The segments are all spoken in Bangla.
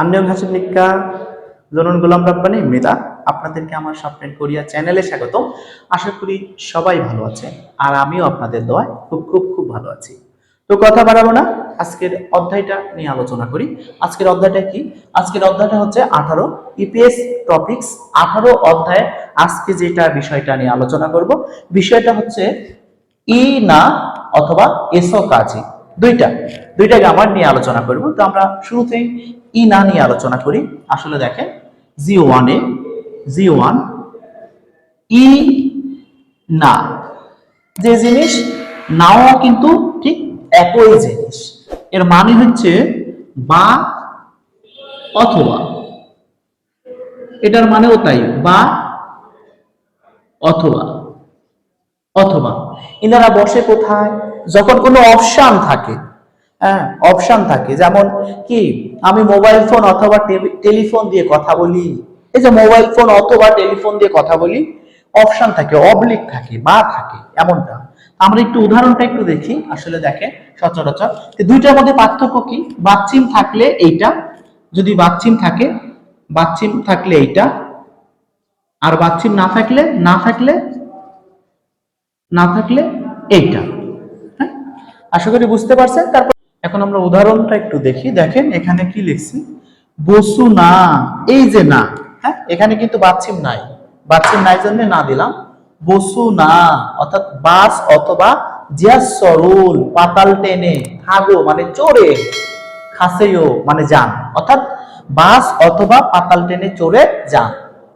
আন্নিয়ং হাসিনিকা জনন গোলাম রাব্বানি, মৃদা, আপনাদেরকে আমার স্বপ্নের কোরিয়া চ্যানেলে স্বাগত। আশা করি সবাই ভালো আছে আর আমিও আপনাদের দয় খুব খুব খুব ভালো আছি। তো কথা বাড়াবো না, আজকের অধ্যায়টা নিয়ে আলোচনা করি। আজকের অধ্যায়টা কি? আজকের অধ্যায়টা হচ্ছে আঠারো ইপিএস টপিক্স। আঠারো অধ্যায়ে আজকে যেটা বিষয়টা নিয়ে আলোচনা করব, বিষয়টা হচ্ছে ই না অথবা এসো কাজে। দুইটা দুইটা গ্রামার নিয়ে আলোচনা করব। তো আমরা শুরুতেই ই না নিয়ে আলোচনা করি। আসলে দেখেন, জি ওয়ানে জি ওয়ান, ই না। যে জিনিস, নাও কিন্তু ঠিক একই জিনিস। এর মানে হচ্ছে বা অথবা। এটার মানেও তাই, বা অথবা। অথবা। ইনারা বসে কোথায়? যখন কোনো অপশন থাকে হ্যাঁ অপশন থাকে, যেমন কি আমি মোবাইল ফোন অথবা টেলিফোন দিয়ে কথা বলি। এই যে মোবাইল ফোন অথবা টেলিফোন দিয়ে কথা বলি অপশন থাকে অবলিক থাকে, বা থাকে, এমনটা। আমরা একটু উদাহরণটা একটু দেখি। আসলে দেখে সচরাচর। দুইটার মধ্যে পার্থক্য কি? বাচ্চিম থাকলে এইটা, যদি বাচ্চিম থাকে বাচ্চিম থাকলে এইটা, আর বাচ্চিম না থাকলে না থাকলে না থাকলে এইটা। হ্যাঁ? আশা করি বুঝতে পারছেন। তারপর এখন আমরা উদাহরণটা একটু দেখি। দেখেন এখানে কি লিখছি? বসু না, এই যে না হ্যাঁ? এখানে কিন্তু বাচ্চিম নাই। বাচ্চিম নাই জন্য না দিলাম। বসু না, অর্থাৎ বাস অথবা জিয়া সরুল, পাতাল টেনে থাগো মানে চড়ে খাসেও মানে যান। অর্থাৎ বাস অথবা পাতাল ট্রেনে চড়ে যান।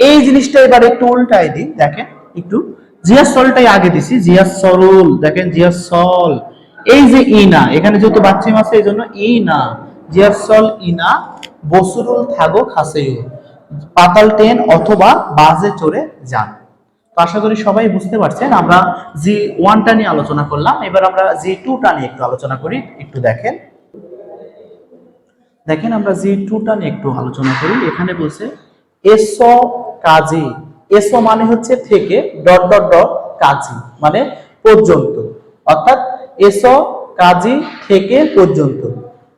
এই জিনিসটা এবার একটু উল্টাই দিই। দেখেন, একটু জিয়া সলটাই আগে দিছি। জিয়া সরুল, দেখেন জিয়া সল এই যে ইনা, এখানে যেহেতু বাচ্চিম আছে এই জন্য ই না জিয়া ইনা, বসুরুল, থাগো খাসেও পাতাল ট্রেন অথবা বাসে চড়ে যান। আশা করি সবাই বুঝতে পারছেন, আমরা জি ওয়ানটা নিয়ে আলোচনা করলাম, এবার আমরা জি টুটা নিয়ে একটু আলোচনা করি, একটু দেখেন। দেখেন, আমরা জি টুটা নিয়ে একটু আলোচনা করি, এখানে বলছে, এসো কাজী, এসো মানে হচ্ছে থেকে, ডট ডট ডট, কাজী মানে পর্যন্ত। অর্থাৎ এসো কাজী থেকে পর্যন্ত।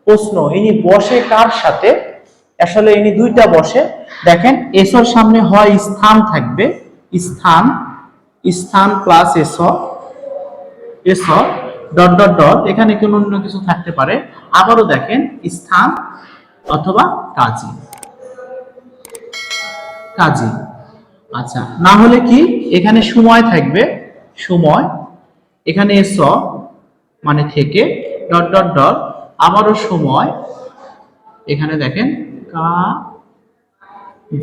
প্রশ্ন, ইনি বসে কার সাথে? আসলে ইনি দুইটা বসে। দেখেন, এসোর সামনে হয় স্থান থাকবে। স্থান স্থান প্লাস এসো। এসো ডট ডট ডট এখানে কোনো অন্য কিছু থাকতে পারে। আবারও দেখেন, স্থান অথবা কাজী। কাজী। আচ্ছা না হলে কি? এখানে সময় থাকবে। সময়। এখানে এস। মানে থেকে ডট ডট ডট। আবারও সময়। এখানে দেখেন, কা,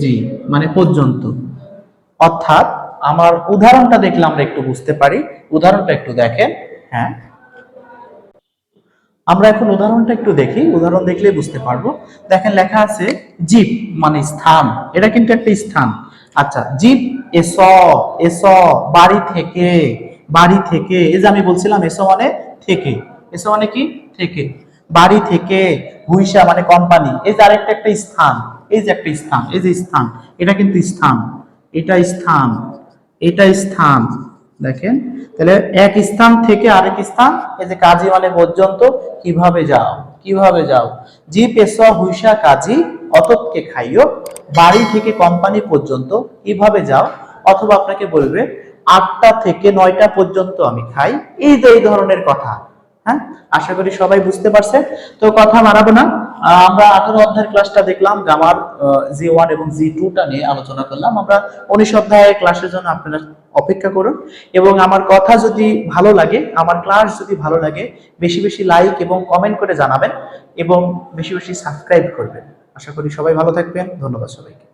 জি মানে পর্যন্ত। অর্থাৎ আমার উদাহরণটা দেখলে আমরা একটু বুঝতে পারি। উদাহরণটা একটু দেখেন হ্যাঁ। আমরা এখন উদাহরণটা একটু দেখি। উদাহরণ দেখলে বুঝতে পারব। দেখেন, লেখা আছে জিপ মানে স্থান। এটা কিন্তু একটা স্থান। আচ্ছা জিপ এস এস, বাড়ি থেকে বাড়ি থেকে, এই যে আমি বলছিলাম এসো মানে থেকে। এসো মানে কি? থেকে। বাড়ি থেকে হুইসা মানে কোম্পানি এই যে আরেকটা একটা স্থান, এই যে একটা স্থান, এই যে স্থান, এটা কিন্তু স্থান, এটা স্থান এটা স্থান। দেখেন, তাহলে এক স্থান থেকে আরেক স্থান, এই যে কাজী মানে পর্যন্ত কীভাবে যাও কীভাবে যাও? জি পেশা হুইসা কাজী অতৎকে খাইও, বাড়ি থেকে কোম্পানি পর্যন্ত কীভাবে যাও? অথবা আপনাকে বলবে আটটা থেকে নয়টা পর্যন্ত আমি খাই। এই যে এই ধরনের কথা হ্যাঁ? আশা করি সবাই বুঝতে পারছে। তো কথা মারাবো না। আমরা আঠারো অধ্যায়ের ক্লাসটা দেখলাম গামার জি ওয়ান এবং জি টুটা নিয়ে আলোচনা করলাম। আমরা উনিশ অধ্যায়ের ক্লাসের জন্য আপনারা অপেক্ষা করুন। এবং আমার কথা যদি ভালো লাগে, আমার ক্লাস যদি ভালো লাগে, বেশি বেশি লাইক এবং কমেন্ট করে জানাবেন এবং বেশি বেশি সাবস্ক্রাইব করবেন। আশা করি সবাই ভালো থাকবেন। ধন্যবাদ সবাইকে।